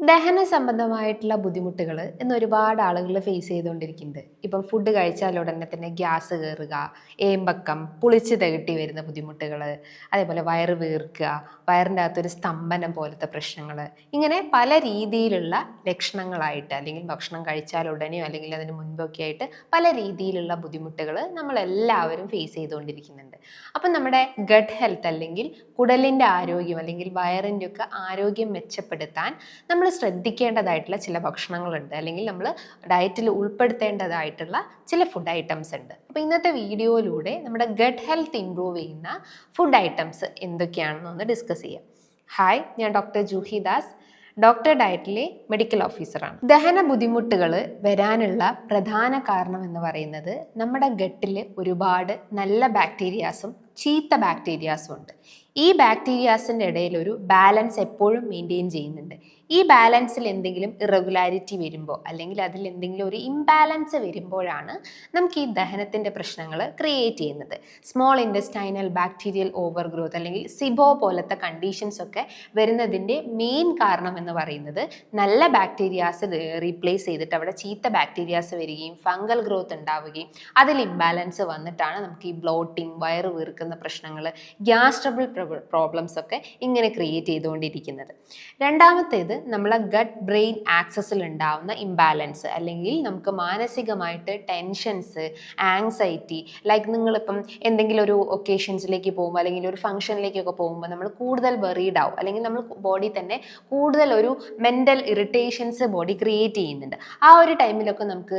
ദഹന സംബന്ധമായിട്ടുള്ള ബുദ്ധിമുട്ടുകൾ ഇന്ന് ഒരുപാട് ആളുകൾ ഫേസ് ചെയ്തുകൊണ്ടിരിക്കുന്നുണ്ട് ഇപ്പം ഫുഡ് കഴിച്ചാൽ ഉടനെ തന്നെ ഗ്യാസ് കയറുക ഏമ്പക്കം പുളിച്ച് തകട്ടി വരുന്ന ബുദ്ധിമുട്ടുകൾ അതേപോലെ വയറ് വീർക്കുക വയറിന്റെ അകത്തൊരു സ്തംഭനം പോലത്തെ പ്രശ്നങ്ങൾ ഇങ്ങനെ പല രീതിയിലുള്ള ലക്ഷണങ്ങളായിട്ട് അല്ലെങ്കിൽ ഭക്ഷണം കഴിച്ചാൽ ഉടനെയോ അല്ലെങ്കിൽ അതിന് മുൻപൊക്കെ ആയിട്ട് പല രീതിയിലുള്ള ബുദ്ധിമുട്ടുകൾ നമ്മളെല്ലാവരും ഫേസ് ചെയ്തുകൊണ്ടിരിക്കുന്നുണ്ട് അപ്പം നമ്മുടെ ഗട്ട് ഹെൽത്ത് അല്ലെങ്കിൽ കുടലിന്റെ ആരോഗ്യം അല്ലെങ്കിൽ വയറിന്റെ ഒക്കെ ആരോഗ്യം മെച്ചപ്പെടുത്താൻ നമ്മൾ ശ്രദ്ധിക്കേണ്ടതായിട്ടുള്ള ചില ഭക്ഷണങ്ങളുണ്ട്. അല്ലെങ്കിൽ നമ്മൾ ഡയറ്റിൽ ഉൾപ്പെടുത്തേണ്ടതായിട്ടുള്ള ചില ഫുഡ് ഐറ്റംസ് ഉണ്ട്. അപ്പോൾ ഇന്നത്തെ വീഡിയോയിലൂടെ നമ്മുടെ ഗട്ട് ഹെൽത്ത് ഇംപ്രൂവ് ചെയ്യുന്ന ഫുഡ് ഐറ്റംസ് എന്തൊക്കെയാണെന്ന് ഒന്ന് ഡിസ്കസ് ചെയ്യാം. ഹായ് ഞാൻ ഡോക്ടർ ജൂഹി ദാസ്. ഡോക്ടർ ഡയറ്റിലെ മെഡിക്കൽ ഓഫീസറാണ് ദഹന ബുദ്ധിമുട്ടുകൾ വരാനുള്ള പ്രധാന കാരണം എന്ന് പറയുന്നത് നമ്മുടെ ഗട്ടിൽ ഒരുപാട് നല്ല ബാക്ടീരിയാസും ചീത്ത ബാക്ടീരിയാസും ഉണ്ട്. ഈ ബാക്ടീരിയാസിന്റെ ഇടയിൽ ഒരു ബാലൻസ് എപ്പോഴും മെയിന്റെയിൻ ചെയ്യുന്നുണ്ട്. ഈ ബാലൻസിൽ എന്തെങ്കിലും ഇറഗുലാരിറ്റി വരുമ്പോൾ അല്ലെങ്കിൽ അതിൽ എന്തെങ്കിലും ഒരു ഇംബാലൻസ് വരുമ്പോഴാണ് നമുക്ക് ഈ ദഹനത്തിന്റെ പ്രശ്നങ്ങൾ ക്രിയേറ്റ് ചെയ്യുന്നത്. Small intestinal bacterial over growth അല്ലെങ്കിൽ സിബോ പോലത്തെ കണ്ടീഷൻസ് ഒക്കെ വരുന്നതിന്റെ മെയിൻ കാരണം എന്ന് പറയുന്നത് നല്ല ബാക്ടീരിയാസ് റീപ്ലേസ് ചെയ്തിട്ട് അവിടെ ചീത്ത ബാക്ടീരിയാസ് വരികയും ഫംഗൽ ഗ്രോത്ത് ഉണ്ടാവുകയും അതിൽ ഇംബാലൻസ് വന്നിട്ടാണ് നമുക്ക് ഈ ബ്ലോട്ടിങ് വയറ് വീർക്കുന്ന പ്രശ്നങ്ങൾ ഗ്യാസ് ട്രബിൾ പ്രോബ്ലംസ് ഒക്കെ ഇങ്ങനെ ക്രിയേറ്റ് ചെയ്തുകൊണ്ടിരിക്കുന്നത്. രണ്ടാമത്തേത് നമ്മളെ ഗട്ട് ബ്രെയിൻ ആക്സസിൽ ഉണ്ടാവുന്ന ഇംബാലൻസ് അല്ലെങ്കിൽ നമുക്ക് മാനസികമായിട്ട് ടെൻഷൻസ് ആങ്സൈറ്റി ലൈക്ക് നിങ്ങളിപ്പം എന്തെങ്കിലും ഒരു ഒക്കേഷൻസിലേക്ക് പോകുമ്പോൾ അല്ലെങ്കിൽ ഒരു ഫംഗ്ഷനിലേക്കൊക്കെ പോകുമ്പോൾ നമ്മൾ കൂടുതൽ വെറീഡ് ആവും. അല്ലെങ്കിൽ നമ്മൾ ബോഡി തന്നെ കൂടുതൽ ഒരു മെന്റൽ ഇറിറ്റേഷൻസ് ബോഡി ക്രിയേറ്റ് ചെയ്യുന്നുണ്ട്. ആ ഒരു ടൈമിലൊക്കെ നമുക്ക്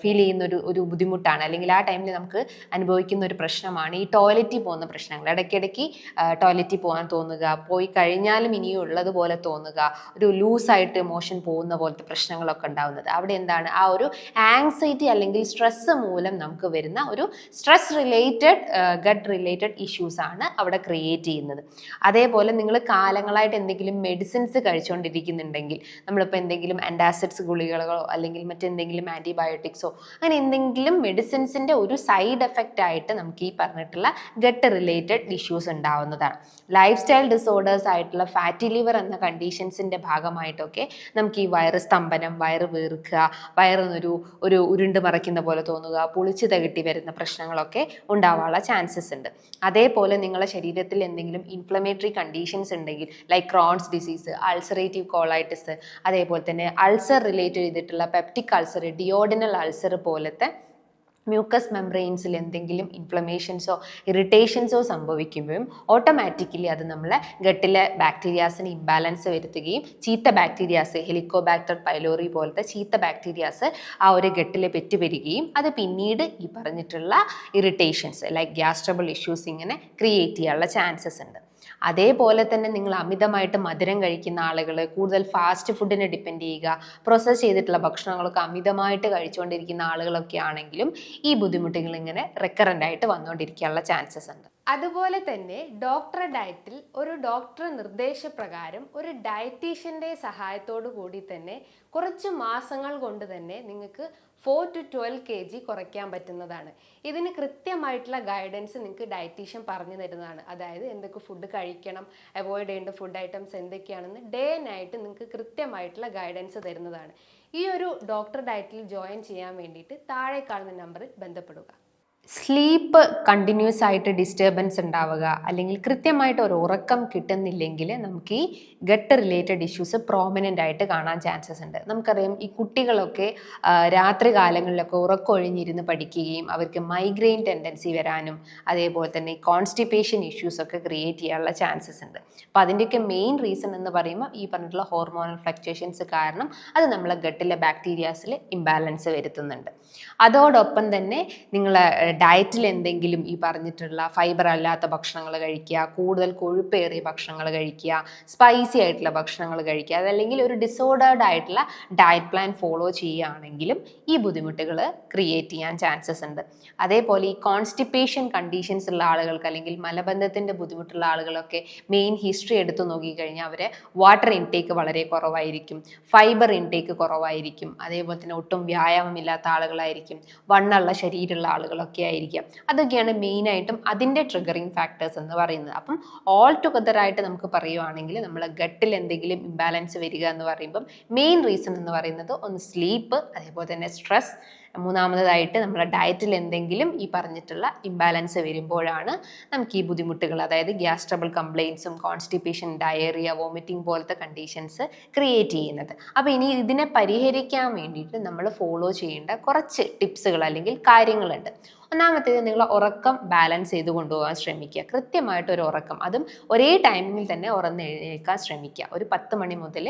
ഫീൽ ചെയ്യുന്ന ഒരു ഒരു ബുദ്ധിമുട്ടാണ്. അല്ലെങ്കിൽ ആ ടൈമിൽ നമുക്ക് അനുഭവിക്കുന്ന ഒരു പ്രശ്നമാണ് ഈ ടോയ്ലറ്റിൽ പോകുന്ന പ്രശ്നങ്ങൾ. ഇടയ്ക്കിടയ്ക്ക് ടോയ്ലറ്റിൽ പോകാൻ തോന്നുക പോയി കഴിഞ്ഞാലും ഇനിയും ഉള്ളതുപോലെ തോന്നുക ഒരു ലൂസായിട്ട് മോഷൻ പോകുന്ന പോലത്തെ പ്രശ്നങ്ങളൊക്കെ ഉണ്ടാവുന്നത്. അവിടെ എന്താണ്? ആ ഒരു ആങ്സൈറ്റി അല്ലെങ്കിൽ സ്ട്രെസ് മൂലം നമുക്ക് വരുന്ന ഒരു stress related gut related issues ആണ് അവിടെ ക്രിയേറ്റ് ചെയ്യുന്നത്. അതേപോലെ നിങ്ങൾ കാലങ്ങളായിട്ട് എന്തെങ്കിലും മെഡിസിൻസ് കഴിച്ചുകൊണ്ടിരിക്കുന്നുണ്ടെങ്കിൽ നമ്മളിപ്പോൾ എന്തെങ്കിലും ആന്റാസിഡ്സ് ഗുളികകളോ അല്ലെങ്കിൽ മറ്റെന്തെങ്കിലും ആന്റിബയോട്ടിക്സോ അങ്ങനെ എന്തെങ്കിലും മെഡിസിൻസിന്റെ ഒരു സൈഡ് എഫക്റ്റ് ആയിട്ട് നമുക്ക് ഈ പറഞ്ഞിട്ടുള്ള ഗട്ട് റിലേറ്റഡ് ഇഷ്യൂസ് ഉണ്ടാവുന്നതാണ്. ലൈഫ് സ്റ്റൈൽ ഡിസോർഡേഴ്സ് ആയിട്ടുള്ള ഫാറ്റി ലിവർ എന്ന കണ്ടീഷൻസിന്റെ ഭാഗമായിട്ടൊക്കെ നമുക്ക് ഈ വയറ് സ്തംഭനം വയറ് വീർക്കുക വയറിനൊരു ഒരു ഉരുണ്ട് മറയ്ക്കുന്ന പോലെ തോന്നുക പുളിച്ച് തകിട്ടി വരുന്ന പ്രശ്നങ്ങളൊക്കെ ഉണ്ടാവാനുള്ള ചാൻസസ് ഉണ്ട്. അതേപോലെ നിങ്ങളുടെ ശരീരത്തിൽ എന്തെങ്കിലും ഇൻഫ്ലമേറ്ററി കണ്ടീഷൻസ് ഉണ്ടെങ്കിൽ like Crohn's disease ulcerative colitis അതേപോലെ തന്നെ അൾസർ റിലേറ്റഡ് ചെയ്തിട്ടുള്ള പെപ്റ്റിക് അൾസർ ഡിയോഡിനൽ അൾസർ പോലത്തെ മ്യൂക്കസ് മെംബ്രെയിൻസിൽ എന്തെങ്കിലും ഇൻഫ്ലമേഷൻസോ ഇറിറ്റേഷൻസോ സംഭവിക്കുമ്പോഴും ഓട്ടോമാറ്റിക്കലി അത് നമ്മളെ ഗട്ടിലെ ബാക്ടീരിയാസിന് ഇംബാലൻസ് വരുത്തുകയും ചീത്ത ബാക്ടീരിയാസ് ഹെലിക്കോബാക്ടർ പൈലോറി പോലത്തെ ചീത്ത ബാക്ടീരിയാസ് ആ ഒരു ഗട്ടിലെ പെറ്റുവരികയും അത് പിന്നീട് ഈ പറഞ്ഞിട്ടുള്ള irritations like gas trouble issues ഇങ്ങനെ ക്രിയേറ്റ് ചെയ്യാനുള്ള ചാൻസസ് ഉണ്ട്. അതേപോലെ തന്നെ നിങ്ങൾ അമിതമായിട്ട് മധുരം കഴിക്കുന്ന ആളുകൾ കൂടുതൽ ഫാസ്റ്റ് ഫുഡിനെ ഡിപ്പെൻഡ് ചെയ്യുക പ്രോസസ്സ് ചെയ്തിട്ടുള്ള ഭക്ഷണങ്ങളൊക്കെ അമിതമായിട്ട് കഴിച്ചുകൊണ്ടിരിക്കുന്ന ആളുകളൊക്കെ ആണെങ്കിലും ഈ ബുദ്ധിമുട്ടുകൾ ഇങ്ങനെ റെക്കറന്റ് ആയിട്ട് വന്നുകൊണ്ടിരിക്കാനുള്ള ചാൻസസ് ഉണ്ട്. അതുപോലെ തന്നെ ഡോക്ടർ ഡയറ്റിൽ ഒരു ഡോക്ടർ നിർദ്ദേശപ്രകാരം ഒരു ഡയറ്റീഷ്യന്റെ സഹായത്തോടു കൂടി തന്നെ കുറച്ച് മാസങ്ങൾ കൊണ്ട് തന്നെ നിങ്ങൾക്ക് four to twelve K G കുറയ്ക്കാൻ പറ്റുന്നതാണ്. ഇതിന് കൃത്യമായിട്ടുള്ള ഗൈഡൻസ് നിങ്ങൾക്ക് ഡയറ്റീഷ്യൻ പറഞ്ഞു തരുന്നതാണ്. അതായത് എന്തൊക്കെ ഫുഡ് കഴിക്കണം അവോയ്ഡ് ചെയ്യേണ്ട ഫുഡ് ഐറ്റംസ് എന്തൊക്കെയാണെന്ന് ഡേ നൈറ്റ് നിങ്ങൾക്ക് കൃത്യമായിട്ടുള്ള ഗൈഡൻസ് തരുന്നതാണ്. ഈ ഒരു ഡോക്ടർ ഡയറ്റിൽ ജോയിൻ ചെയ്യാൻ വേണ്ടിയിട്ട് താഴെ കാണുന്ന നമ്പറിൽ ബന്ധപ്പെടുക. സ്ലീപ്പ് കണ്ടിന്യൂസ് ആയിട്ട് ഡിസ്റ്റർബൻസ് ഉണ്ടാവുക അല്ലെങ്കിൽ കൃത്യമായിട്ട് ഒരു ഉറക്കം കിട്ടുന്നില്ലെങ്കിൽ നമുക്ക് ഈ ഗട്ട് റിലേറ്റഡ് ഇഷ്യൂസ് പ്രോമിനന്റ് ആയിട്ട് കാണാൻ ചാൻസസ് ഉണ്ട്. നമുക്കറിയാം ഈ കുട്ടികളൊക്കെ രാത്രി കാലങ്ങളിലൊക്കെ ഉറക്കമൊഴിഞ്ഞിരുന്ന് പഠിക്കുകയും അവർക്ക് മൈഗ്രെയിൻ ടെൻഡൻസി വരാനും അതേപോലെ തന്നെ കോൺസ്റ്റിപ്പേഷൻ ഇഷ്യൂസ് ഒക്കെ ക്രിയേറ്റ് ചെയ്യാനുള്ള ചാൻസസ് ഉണ്ട്. അപ്പോൾ അതിന്റെയൊക്കെ മെയിൻ റീസൺ എന്ന് പറയുമ്പോൾ ഈ പറഞ്ഞിട്ടുള്ള ഹോർമോണൽ ഫ്ലക്ച്വേഷൻസ് കാരണം അത് നമ്മളെ ഗട്ടിലെ ബാക്ടീരിയാസിൽ ഇംബാലൻസ് വരുത്തുന്നുണ്ട്. അതോടൊപ്പം തന്നെ നിങ്ങൾ ഡയറ്റിൽ എന്തെങ്കിലും ഈ പറഞ്ഞിട്ടുള്ള ഫൈബർ അല്ലാത്ത ഭക്ഷണങ്ങൾ കഴിക്കുക കൂടുതൽ കൊഴുപ്പേറിയ ഭക്ഷണങ്ങൾ കഴിക്കുക സ്പൈസി ആയിട്ടുള്ള ഭക്ഷണങ്ങൾ കഴിക്കുക അതല്ലെങ്കിൽ ഒരു ഡിസോർഡേർഡ് ആയിട്ടുള്ള ഡയറ്റ് പ്ലാൻ ഫോളോ ചെയ്യുകയാണെങ്കിലും ഈ ബുദ്ധിമുട്ടുകൾ ക്രിയേറ്റ് ചെയ്യാൻ ചാൻസസ് ഉണ്ട്. അതേപോലെ ഈ കോൺസ്റ്റിപ്പേഷൻ കണ്ടീഷൻസ് ഉള്ള ആളുകൾക്ക് അല്ലെങ്കിൽ മലബന്ധത്തിന്റെ ബുദ്ധിമുട്ടുള്ള ആളുകളൊക്കെ മെയിൻ ഹിസ്റ്ററി എടുത്തു നോക്കിക്കഴിഞ്ഞാൽ അവരെ വാട്ടർ ഇൻടേക്ക് വളരെ കുറവായിരിക്കും ഫൈബർ ഇൻടേക്ക് കുറവായിരിക്കും അതേപോലെ തന്നെ ഒട്ടും വ്യായാമമില്ലാത്ത ആളുകളായിരിക്കും വണ്ണുള്ള ശരീരമുള്ള ആളുകളൊക്കെ ആയിരിക്കാം. അതൊക്കെയാണ് മെയിൻ ആയിട്ടും അതിന്റെ ട്രിഗറിങ് ഫാക്ടേഴ്സ് എന്ന് പറയുന്നത്. അപ്പം ഓൾ ടുഗദർ ആയിട്ട് നമുക്ക് പറയുവാണെങ്കിൽ നമ്മളെ ഗട്ടിൽ എന്തെങ്കിലും ഇംബാലൻസ് വരിക എന്ന് പറയുമ്പം മെയിൻ റീസൺ എന്ന് പറയുന്നത് ഒന്ന് സ്ലീപ്പ് അതേപോലെ തന്നെ സ്ട്രെസ് മൂന്നാമതായിട്ട് നമ്മുടെ ഡയറ്റിൽ എന്തെങ്കിലും ഈ പറഞ്ഞിട്ടുള്ള ഇംബാലൻസ് വരുമ്പോഴാണ് നമുക്ക് ഈ ബുദ്ധിമുട്ടുകൾ അതായത് ഗ്യാസ് ട്രബിൾ കംപ്ലയിൻസും കോൺസ്റ്റിപ്പേഷൻ ഡയറിയ വോമിറ്റിംഗ് പോലത്തെ കണ്ടീഷൻസ് ക്രിയേറ്റ് ചെയ്യുന്നത്. അപ്പോൾ ഇനി ഇതിനെ പരിഹരിക്കാൻ വേണ്ടിയിട്ട് നമ്മൾ ഫോളോ ചെയ്യേണ്ട കുറച്ച് ടിപ്സുകൾ അല്ലെങ്കിൽ കാര്യങ്ങളുണ്ട്. ഒന്നാമത്തേത് നിങ്ങൾ ഉറക്കം ബാലൻസ് ചെയ്ത് കൊണ്ടുപോകാൻ ശ്രമിക്കുക. കൃത്യമായിട്ട് ഒരു ഉറക്കം. അതും ഒരേ ടൈമിങ്ങിൽ തന്നെ ഉറന്ന് എഴുന്നേൽക്കാൻ ശ്രമിക്കുക. ഒരു പത്ത് മണി മുതൽ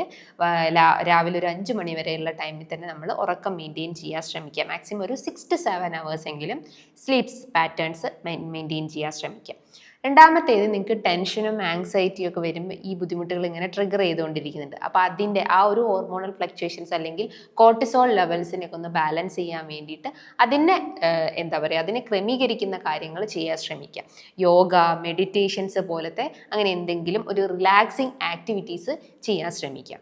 രാവിലെ ഒരു അഞ്ച് മണി വരെയുള്ള ടൈമിൽ തന്നെ നമ്മൾ ഉറക്കം മെയിന്റെയിൻ ചെയ്യാൻ ശ്രമിക്കുക. മാക്സിമം ഒരു സിക്സ് ടു സെവൻ അവേഴ്സ് എങ്കിലും സ്ലീപ്സ് പാറ്റേൺസ് മെയിന്റെയിൻ ചെയ്യാൻ ശ്രമിക്കുക. രണ്ടാമത്തേത് നിങ്ങൾക്ക് ടെൻഷനും ആങ്സൈറ്റിയും ഒക്കെ വരുമ്പോൾ ഈ ബുദ്ധിമുട്ടുകൾ ഇങ്ങനെ ട്രിഗർ ചെയ്തുകൊണ്ടിരിക്കുന്നുണ്ട്. അപ്പോൾ അതിന്റെ ആ ഒരു ഹോർമോണൽ ഫ്ലക്ച്വേഷൻസ് അല്ലെങ്കിൽ കോർട്ടിസോൾ ലെവൽസിനെയൊക്കെ ഒന്ന് ബാലൻസ് ചെയ്യാൻ വേണ്ടിയിട്ട് അതിനെ എന്താ പറയുക അതിനെ ക്രമീകരിക്കുന്ന കാര്യങ്ങൾ ചെയ്യാൻ ശ്രമിക്കുക യോഗ മെഡിറ്റേഷൻസ് പോലത്തെ അങ്ങനെ എന്തെങ്കിലും ഒരു റിലാക്സിങ് ആക്ടിവിറ്റീസ് ചെയ്യാൻ ശ്രമിക്കുക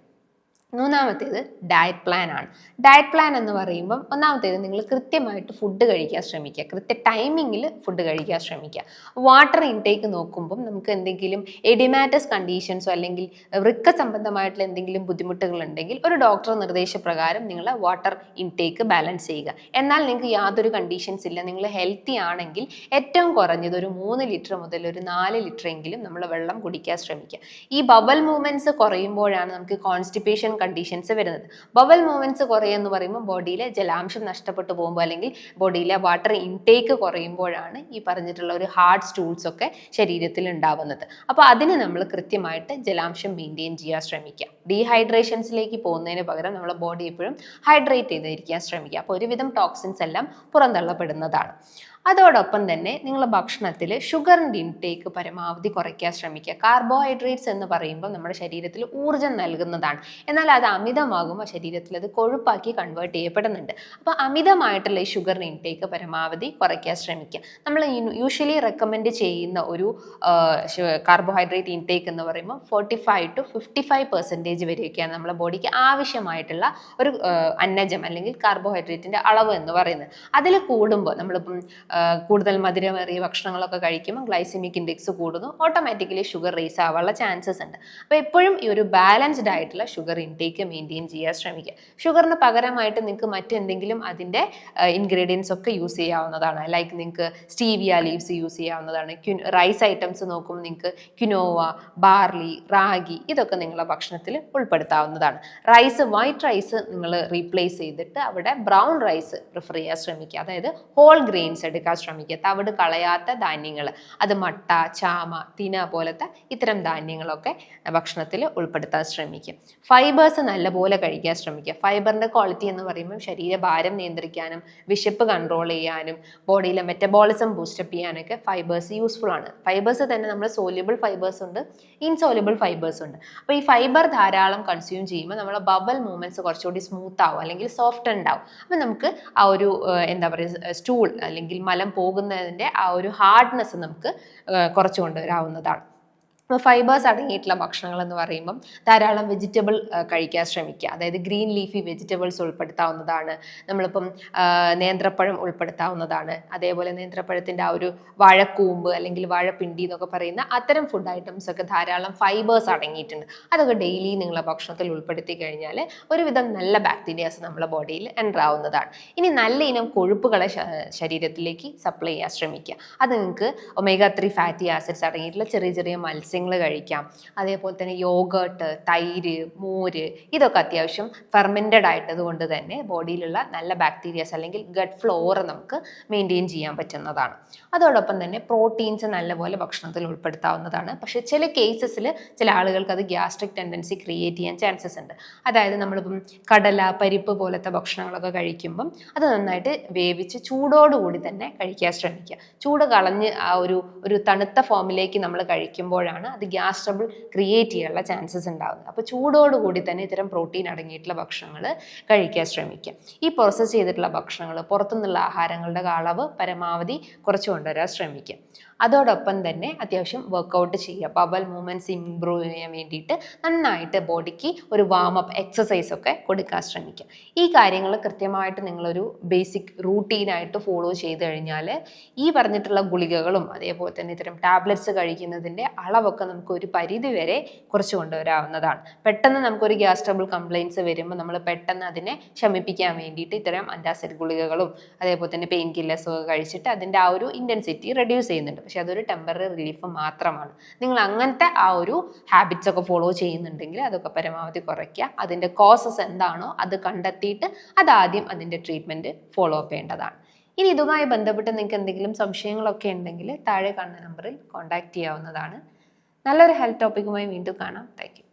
മൂന്നാമത്തേത് ഡയറ്റ് പ്ലാൻ ആണ്. ഡയറ്റ് പ്ലാൻ എന്ന് പറയുമ്പം ഒന്നാമത്തേത് നിങ്ങൾ കൃത്യമായിട്ട് ഫുഡ് കഴിക്കാൻ ശ്രമിക്കുക. കൃത്യ ടൈമിങ്ങിൽ ഫുഡ് കഴിക്കാൻ ശ്രമിക്കുക. വാട്ടർ ഇൻടേക്ക് നോക്കുമ്പം നമുക്ക് എന്തെങ്കിലും എഡിമാറ്റസ് കണ്ടീഷൻസോ അല്ലെങ്കിൽ വൃക്ക സംബന്ധമായിട്ടുള്ള എന്തെങ്കിലും ബുദ്ധിമുട്ടുകൾ ഉണ്ടെങ്കിൽ ഒരു ഡോക്ടർ നിർദ്ദേശപ്രകാരം നിങ്ങൾ വാട്ടർ ഇൻടേക്ക് ബാലൻസ് ചെയ്യുക. എന്നാൽ നിങ്ങൾക്ക് യാതൊരു കണ്ടീഷൻസ് ഇല്ല. നിങ്ങൾ ഹെൽത്തി ആണെങ്കിൽ ഏറ്റവും കുറഞ്ഞത് ഒരു മൂന്ന് ലിറ്റർ മുതൽ ഒരു നാല് ലിറ്റർ എങ്കിലും നമ്മൾ വെള്ളം കുടിക്കാൻ ശ്രമിക്കുക. ഈ ബബൽ മൂവ്മെന്റ്സ് കുറയുമ്പോഴാണ് നമുക്ക് കോൺസ്റ്റിപ്പേഷൻ കണ്ടീഷൻസ് വരുന്നത്. ബവൽ മൂവ്മെന്റ്സ് കുറയെന്ന് പറയുമ്പോൾ ബോഡിയിലെ ജലാംശം നഷ്ടപ്പെട്ടു പോകുമ്പോൾ അല്ലെങ്കിൽ ബോഡിയിലെ വാട്ടർ ഇൻടേക്ക് കുറയുമ്പോഴാണ് ഈ പറഞ്ഞിട്ടുള്ള ഒരു ഹാർഡ് സ്റ്റൂൾസ് ഒക്കെ ശരീരത്തിൽ ഉണ്ടാവുന്നത്. അപ്പോൾ അതിന് നമ്മൾ കൃത്യമായിട്ട് ജലാംശം മെയിന്റെയിൻ ചെയ്യാൻ ശ്രമിക്കുക. ഡീഹൈഡ്രേഷൻസിലേക്ക് പോകുന്നതിന് പകരം നമ്മളെ ബോഡി എപ്പോഴും ഹൈഡ്രേറ്റ് ചെയ്തിരിക്കാൻ ശ്രമിക്കുക. അപ്പോൾ ഒരുവിധം ടോക്സിൻസ് എല്ലാം പുറന്തള്ളപ്പെടുന്നതാണ്. അതോടൊപ്പം തന്നെ നിങ്ങൾ ഭക്ഷണത്തിൽ ഷുഗറിന്റെ ഇൻടേക്ക് പരമാവധി കുറയ്ക്കാൻ ശ്രമിക്കുക. കാർബോഹൈഡ്രേറ്റ്സ് എന്ന് പറയുമ്പോൾ നമ്മുടെ ശരീരത്തിൽ ഊർജം നൽകുന്നതാണ്. എന്നാൽ അത് അമിതമാകുമ്പോൾ ശരീരത്തിൽ അത് കൊഴുപ്പാക്കി കൺവേർട്ട് ചെയ്യപ്പെടുന്നുണ്ട്. അപ്പോൾ അമിതമായിട്ടുള്ള ഈ ഷുഗറിന്റെ ഇൻടേക്ക് പരമാവധി കുറയ്ക്കാൻ ശ്രമിക്കുക. നമ്മൾ യൂഷ്വലി റെക്കമെൻഡ് ചെയ്യുന്ന ഒരു കാർബോഹൈഡ്രേറ്റ് ഇൻടേക്ക് എന്ന് പറയുമ്പോൾ forty five to fifty five percentage വരെയൊക്കെയാണ് നമ്മുടെ ബോഡിക്ക് ആവശ്യമായിട്ടുള്ള ഒരു അന്നജം അല്ലെങ്കിൽ കാർബോഹൈഡ്രേറ്റിന്റെ അളവ് എന്ന് പറയുന്നത്. അതിൽ കൂടുമ്പോൾ നമ്മളിപ്പം കൂടുതൽ മധുരമേറിയ ഭക്ഷണങ്ങളൊക്കെ കഴിക്കുമ്പോൾ ഗ്ലൈസിമിക് ഇൻഡെക്സ് കൂടുന്നു. ഓട്ടോമാറ്റിക്കലി ഷുഗർ റേസ് ആവാനുള്ള ചാൻസസ് ഉണ്ട്. അപ്പോൾ എപ്പോഴും ഈ ഒരു ബാലൻസ്ഡ് ആയിട്ടുള്ള ഷുഗർ ഇൻടേക്ക് മെയിന്റെയിൻ ചെയ്യാൻ ശ്രമിക്കുക. ഷുഗറിന് പകരമായിട്ട് നിങ്ങൾക്ക് മറ്റെന്തെങ്കിലും അതിന്റെ ഇൻഗ്രീഡിയൻസ് ഒക്കെ യൂസ് ചെയ്യാവുന്നതാണ്. ലൈക്ക് നിങ്ങൾക്ക് സ്റ്റീവിയ ലീവ്സ് യൂസ് ചെയ്യാവുന്നതാണ്. റൈസ് ഐറ്റംസ് നോക്കുമ്പോൾ നിങ്ങൾക്ക് ക്യുനോവ ബാർലി റാഗി ഇതൊക്കെ നിങ്ങളുടെ ഭക്ഷണത്തിൽ ഉൾപ്പെടുത്താവുന്നതാണ്. റൈസ് വൈറ്റ് റൈസ് നിങ്ങൾ റീപ്ലേസ് ചെയ്തിട്ട് അവിടെ ബ്രൗൺ റൈസ് പ്രിഫർ ചെയ്യാൻ ശ്രമിക്കുക. അതായത് ഹോൾ ഗ്രെയിൻസ് എടുക്കാൻ ശ്രമിക്കുക തവിട് കളയാത്ത ധാന്യങ്ങൾ അത് മട്ട ചാമ തിന പോലത്തെ ഇത്തരം ധാന്യങ്ങളൊക്കെ ഭക്ഷണത്തിൽ ഉൾപ്പെടുത്താൻ ശ്രമിക്കുക ഫൈബേഴ്സ് നല്ലപോലെ കഴിക്കാൻ ശ്രമിക്കുക ഫൈബറിന്റെ ക്വാളിറ്റി എന്ന് പറയുമ്പോൾ ശരീരഭാരം നിയന്ത്രിക്കാനും വിശപ്പ് കൺട്രോൾ ചെയ്യാനും ബോഡിയിലെ മെറ്റബോളിസം ബൂസ്റ്റപ്പ് ചെയ്യാനൊക്കെ ഫൈബേഴ്സ് യൂസ്ഫുൾ ആണ്. ഫൈബേഴ്സ് തന്നെ നമ്മൾ സോല്യബിൾ ഫൈബേഴ്സ് ഉണ്ട് ഇൻസോല്യബിൾ ഫൈബേഴ്സ് ഉണ്ട്. അപ്പോൾ ഈ ഫൈബർ ധാരാളം കൺസ്യൂം ചെയ്യുമ്പോൾ നമ്മളെ ബബൽ മൂവ്മെന്റ്സ് കുറച്ചുകൂടി സ്മൂത്ത് ആവും അല്ലെങ്കിൽ സോഫ്റ്റ് ഉണ്ടാവും അപ്പോൾ നമുക്ക് ആ ഒരു എന്താ പറയുക സ്റ്റൂൾ അല്ലെങ്കിൽ മലം പോകുന്നതിന്റെ ആ ഒരു ഹാർഡ്നെസ് നമുക്ക് കുറച്ചു കൊണ്ടുവരാവുന്നതാണ്. ഫൈബേഴ്സ് അടങ്ങിയിട്ടുള്ള ഭക്ഷണങ്ങൾ എന്ന് പറയുമ്പം ധാരാളം വെജിറ്റബിൾ കഴിക്കാൻ ശ്രമിക്കുക. അതായത് ഗ്രീൻ ലീഫി വെജിറ്റബിൾസ് ഉൾപ്പെടുത്താവുന്നതാണ്. നമ്മളിപ്പം നേന്ത്രപ്പഴം ഉൾപ്പെടുത്താവുന്നതാണ്. അതേപോലെ നേന്ത്രപ്പഴത്തിന്റെ ആ ഒരു വാഴക്കൂമ്പ് അല്ലെങ്കിൽ വാഴപ്പിണ്ടി എന്നൊക്കെ പറയുന്ന അത്തരം ഫുഡ് ഐറ്റംസ് ഒക്കെ ധാരാളം ഫൈബേഴ്സ് അടങ്ങിയിട്ടുണ്ട്. അതൊക്കെ ഡെയിലി നിങ്ങളെ ഭക്ഷണത്തിൽ ഉൾപ്പെടുത്തി കഴിഞ്ഞാൽ ഒരുവിധം നല്ല ബാക്ടീരിയാസ് നമ്മുടെ ബോഡിയിൽ എന്റർ ആവുന്നതാണ്. ഇനി നല്ല ഇനം കൊഴുപ്പുകളെ ശരീരത്തിലേക്ക് സപ്ലൈ ചെയ്യാൻ ശ്രമിക്കുക. അത് നിങ്ങൾക്ക് ഒമേഗ ത്രീ ഫാറ്റി ആസിഡ്സ് അടങ്ങിയിട്ടുള്ള ചെറിയ ചെറിയ മത്സ്യങ്ങൾ കഴിക്കാം. അതേപോലെ തന്നെ യോഗേട്ട് തൈര് മോര് ഇതൊക്കെ അത്യാവശ്യം ഫെർമെന്റഡ് ആയിട്ടത് കൊണ്ട് തന്നെ ബോഡിയിലുള്ള നല്ല ബാക്ടീരിയസ് അല്ലെങ്കിൽ ഗട്ട് ഫ്ലോർ നമുക്ക് മെയിന്റെയിൻ ചെയ്യാൻ പറ്റുന്നതാണ്. അതോടൊപ്പം തന്നെ പ്രോട്ടീൻസ് നല്ലപോലെ ഭക്ഷണത്തിൽ ഉൾപ്പെടുത്താവുന്നതാണ്. പക്ഷേ ചില കേസസിൽ ചില ആളുകൾക്ക് അത് ഗ്യാസ്ട്രിക് ടെൻഡൻസി ക്രിയേറ്റ് ചെയ്യാൻ ചാൻസസ് ഉണ്ട്. അതായത് നമ്മളിപ്പം കടല പരിപ്പ് പോലത്തെ ഭക്ഷണങ്ങളൊക്കെ കഴിക്കുമ്പം അത് നന്നായിട്ട് വേവിച്ച് ചൂടോടുകൂടി തന്നെ കഴിക്കാൻ ശ്രമിക്കുക. ചൂട് കളഞ്ഞ് ആ ഒരു ഒരു തണുത്ത ഫോമിലേക്ക് നമ്മൾ കഴിക്കുമ്പോഴാണ് അത് ഗ്യാസ് ട്രബിൾ ക്രിയേറ്റ് ചെയ്യാനുള്ള ചാൻസസ് ഉണ്ടാകുന്നത് അപ്പോൾ ചൂടോടുകൂടി തന്നെ ഇത്തരം പ്രോട്ടീൻ അടങ്ങിയിട്ടുള്ള ഭക്ഷണങ്ങൾ കഴിക്കാൻ ശ്രമിക്കുക. ഈ പ്രോസസ്സ് ചെയ്തിട്ടുള്ള ഭക്ഷണങ്ങൾ പുറത്തുനിന്നുള്ള ആഹാരങ്ങളുടെ അളവ് പരമാവധി കുറച്ച് കൊണ്ടുവരാൻ ശ്രമിക്കുക. അതോടൊപ്പം തന്നെ അത്യാവശ്യം വർക്കൗട്ട് ചെയ്യുക. പവൽ മൂവ്മെന്റ്സ് ഇമ്പ്രൂവ് ചെയ്യാൻ വേണ്ടിയിട്ട് നന്നായിട്ട് ബോഡിക്ക് ഒരു വാമപ്പ് എക്സസൈസ് ഒക്കെ കൊടുക്കാൻ ശ്രമിക്കുക. ഈ കാര്യങ്ങൾ കൃത്യമായിട്ട് നിങ്ങളൊരു ബേസിക് റൂട്ടീനായിട്ട് ഫോളോ ചെയ്ത് കഴിഞ്ഞാൽ ഈ പറഞ്ഞിട്ടുള്ള ഗുളികകളും അതേപോലെ തന്നെ ഇത്തരം ടാബ്ലറ്റ്സ് കഴിക്കുന്നതിന്റെ അളവൊക്കെ നമുക്ക് ഒരു പരിധി വരെ കുറച്ച് കൊണ്ടുവരാവുന്നതാണ്. പെട്ടെന്ന് നമുക്കൊരു ഗ്യാസ് ട്രബിൾ കംപ്ലയിൻസ് വരുമ്പോൾ നമ്മൾ പെട്ടെന്ന് അതിനെ ശമിപ്പിക്കാൻ വേണ്ടിയിട്ട് ഇത്തരം അന്റാസിഡ് ഗുളികകളും അതേപോലെ തന്നെ പെയിൻ കില്ലേഴ്സും ഒക്കെ കഴിച്ചിട്ട് അതിന്റെ ആ ഒരു ഇന്റൻസിറ്റി റെഡ്യൂസ് ചെയ്യുന്നുണ്ട്. പക്ഷേ അതൊരു ടെമ്പററി റിലീഫ് മാത്രമാണ്. നിങ്ങൾ അങ്ങനത്തെ ആ ഒരു ഹാബിറ്റ്സ് ഒക്കെ ഫോളോ ചെയ്യുന്നുണ്ടെങ്കിൽ അതൊക്കെ പരമാവധി കുറയ്ക്കുക. അതിന്റെ കോസസ് എന്താണോ അത് കണ്ടെത്തിയിട്ട് അതാദ്യം അതിന്റെ ട്രീറ്റ്മെന്റ് ഫോളോ അപ്പ് ചെയ്യേണ്ടതാണ്. ഇനി ഇതുമായി ബന്ധപ്പെട്ട് നിങ്ങൾക്ക് എന്തെങ്കിലും സംശയങ്ങളൊക്കെ ഉണ്ടെങ്കിൽ താഴെ കാണുന്ന നമ്പറിൽ കോൺടാക്റ്റ് ചെയ്യാവുന്നതാണ്. നല്ലൊരു ഹെൽത്ത് ടോപ്പിക്കുമായി വീണ്ടും കാണാം. താങ്ക്